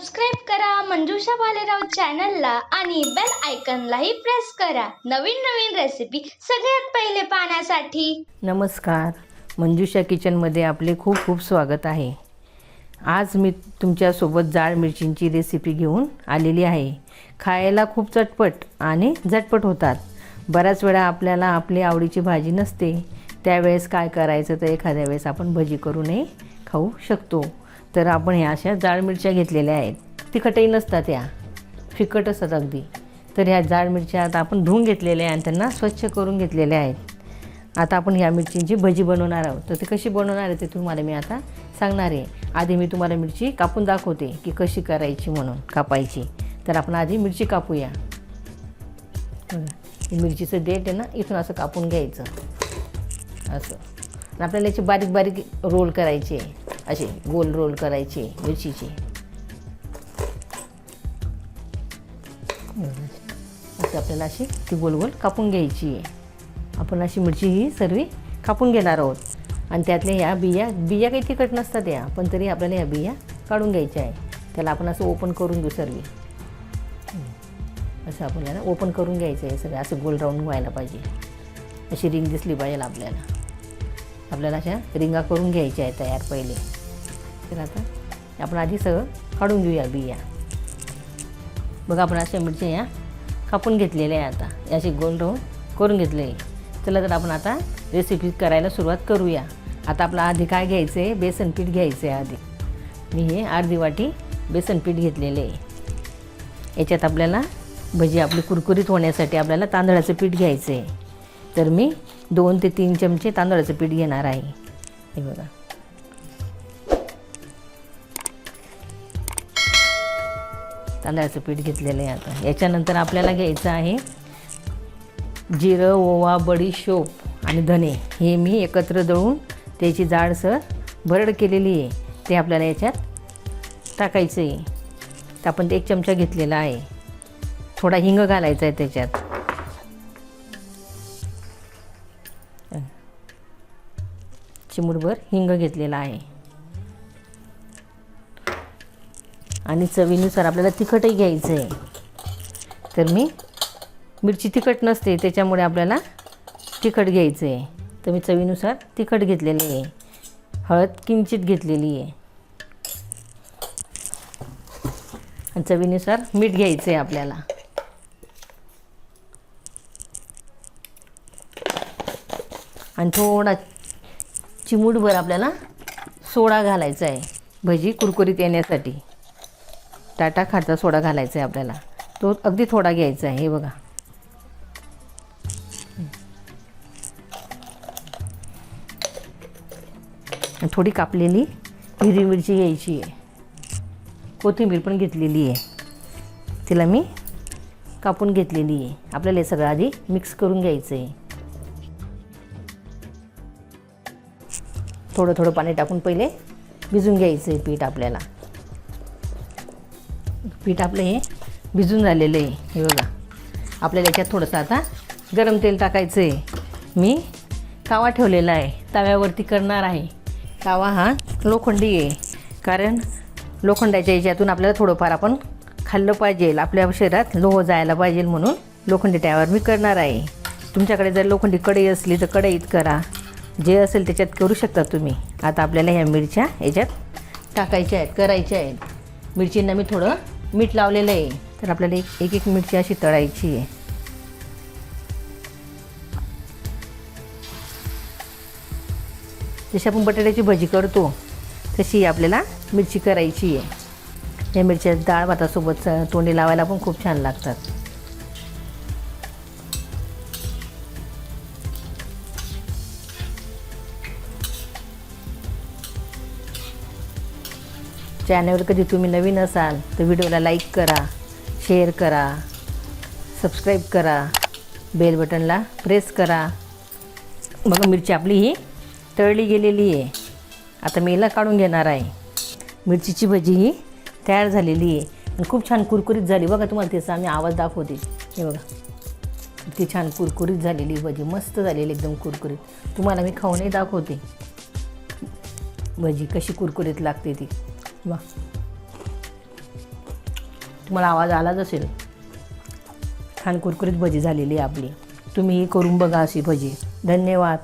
Subscribe करा मंजुषा भालेराव चॅनलला आणि बेल आयकनलाही प्रेस करा. नवीन नवीन रेसिपी सगळ्यात पहिले पाहण्यासाठी. नमस्कार. मंजुषा किचनमध्ये आपले खूप खूप स्वागत आहे. आज मी तुमच्यासोबत जाड मिरचींची रेसिपी घेऊन आलेली आहे. खायला खूप चटपट आणि झटपट होतात. बऱ्याच वेळा आपल्याला आपली आवडीची भाजी नसते. त्यावेळेस काय करायचं तर एखाद्या वेळेस आपण भजी करूनही खाऊ शकतो. तर आपण ह्या अशा जाड मिरच्या घेतलेल्या आहेत. तिखटही नसतात या. फिकट असतात अगदी. तर ह्या जाड मिरच्या आता आपण धुवून घेतलेल्या आहे आणि त्यांना स्वच्छ करून घेतलेल्या आहेत. आता आपण ह्या मिरचींची भजी बनवणार आहोत. तर ती कशी बनवणार आहे ते तुम्हाला मी आता सांगणार आहे. आधी मी तुम्हाला मिरची कापून दाखवते की कशी करायची म्हणून कापायची. तर आपण आधी मिरची कापूया. मिरचीचं देठ आहे ना इथून असं कापून घ्यायचं. असं. आपल्याला याची बारीक बारीक रोल करायचे असे गोल रोल करायचे मिरचीचे. असं आपल्याला अशी ती गोल गोल कापून घ्यायची. आहे आपण अशी मिरची ही सर्व कापून घेणार आहोत. आणि त्यातल्या ह्या बिया बिया काही तिखट नसतात या पण तरी आपल्याला ह्या बिया काढून घ्यायच्या आहे त्याला आपण असं ओपन करून घेऊ सर्व. असं आपल्याला ओपन करून घ्यायचं आहे. सगळं असं गोल राऊंड व्हायला पाहिजे. अशी रिंग दिसली पाहिजे आपल्याला. आपल्याला अशा रिंगा करून घ्यायच्या आहे तयार पहिले. तर आता. आपण आधी सगळं काढून घेऊया बिया बघा आपण अशा मिरचे या कापून घेतलेल्या आहे आता. याची गोल राहून करून घेतले चला तर आपण आता रेसिपी करायला सुरुवात करूया. आता आपलं आधी काय घ्यायचं आहे बेसन पीठ घ्यायचं आहे आधी. मी हे अर्धी वाटी बेसन पीठ घेतलेले आहे. याच्यात आपल्याला भजी आपली कुरकुरीत होण्यासाठी आपल्याला तांदळाचं पीठ घ्यायचं आहे तर मी दोन ते तीन चमचे तांदळाचं पीठ घेणार आहे. हे बघा. तांदळाचं पीठ घेतलेलं आहे आता. याच्यानंतर आपल्याला घ्यायचं आहे जिरं ओवा बडीशोप आणि धने. हे मी एकत्र दळून त्याची जाडसर भरड केलेली आहे. ते आपल्याला याच्यात टाकायचं आहे. तर आपण ते एक चमचा घेतलेला आहे. थोडा हिंग घालायचा आहे त्याच्यात. चिमूटभर हिंग घेतलेला आहे. आणि चवीनुसार आपल्याला तिखटही घ्यायचं आहे. तर मी मिरची तिखट नसते त्याच्यामुळे आपल्याला तिखट घ्यायचं आहे. तर मी चवीनुसार तिखट घेतलेले आहे. हळद किंचित घेतलेली आहे. आणि चवीनुसार मीठ घ्यायचं आहे आपल्याला. आणि थोडा चिमूटभर आपल्याला सोडा घालायचा आहे भजी कुरकुरीत येण्यासाठी. टाटा खारचा सोडा घालायचा आहे आपल्याला. तो अगदी थोडा घ्यायचा आहे हे बघा. थोडी कापलेली हिरवी मिरची घ्यायची आहे. कोथिंबीर पण घेतलेली आहे. तिला मी कापून घेतलेली आहे. आपल्याला हे सगळं आधी मिक्स करून घ्यायचं आहे. थोडं थोडं पाणी टाकून पहिले भिजून घ्यायचं आहे पीठ आपल्याला. पीठ आपलं हे भिजून झालेलं आहे. हे बघा. आपल्याला याच्यात थोडंसं आता गरम तेल टाकायचं आहे. मी कावा ठेवलेला आहे. तव्यावरती करणार आहे. कावा हा लोखंडी आहे. कारण लोखंडाच्या याच्यातून आपल्याला थोडंफार आपण खाल्लं पाहिजे. आपल्या शरीरात लोह जायला पाहिजे म्हणून लोखंडी तव्यावर मी करणार आहे. तुमच्याकडे जर लोखंडी कढई असली तर कढईत करा. जे असेल त्याच्यात करू शकता तुम्ही. आता आपल्याला ह्या मिरच्या याच्यात टाकायच्या आहेत करायच्या आहेत. मिरचींना मी थोडं मीठ लावलेलं आहे. तर आपल्याला एक एक एक मिरची अशी तळायची आहे. जशी आपण बटाट्याची भजी करतो तशी आपल्याला मिरची करायची आहे. या मिरच्या डाळ भातासोबत तोंडी लावायला पण खूप छान लागतात. चॅनल कधी तुम्ही नवीन असाल तर व्हिडिओला लाईक करा शेअर करा सबस्क्राईब करा बेल बटनला प्रेस करा. बघा मिरची आपली ही तळली गेलेली आहे. आता मी हिला काढून घेणार आहे. मिरचीची भजी ही तयार झालेली आहे. आणि खूप छान कुरकुरीत झाली. बघा तुम्हाला त्याचा आम्ही आवाज दाखवते. हे बघा. ती छान कुरकुरीत झालेली भजी. मस्त झालेली एकदम कुरकुरीत. तुम्हाला मी खाऊनही दाखवते. भजी कशी कुरकुरीत लागते ती. वा. तुम्हाला आवाज आलाच असेल. छान कुरकुरीत भजी झालेली आहे आपली. तुम्हीही करून बघा अशी भजी. धन्यवाद.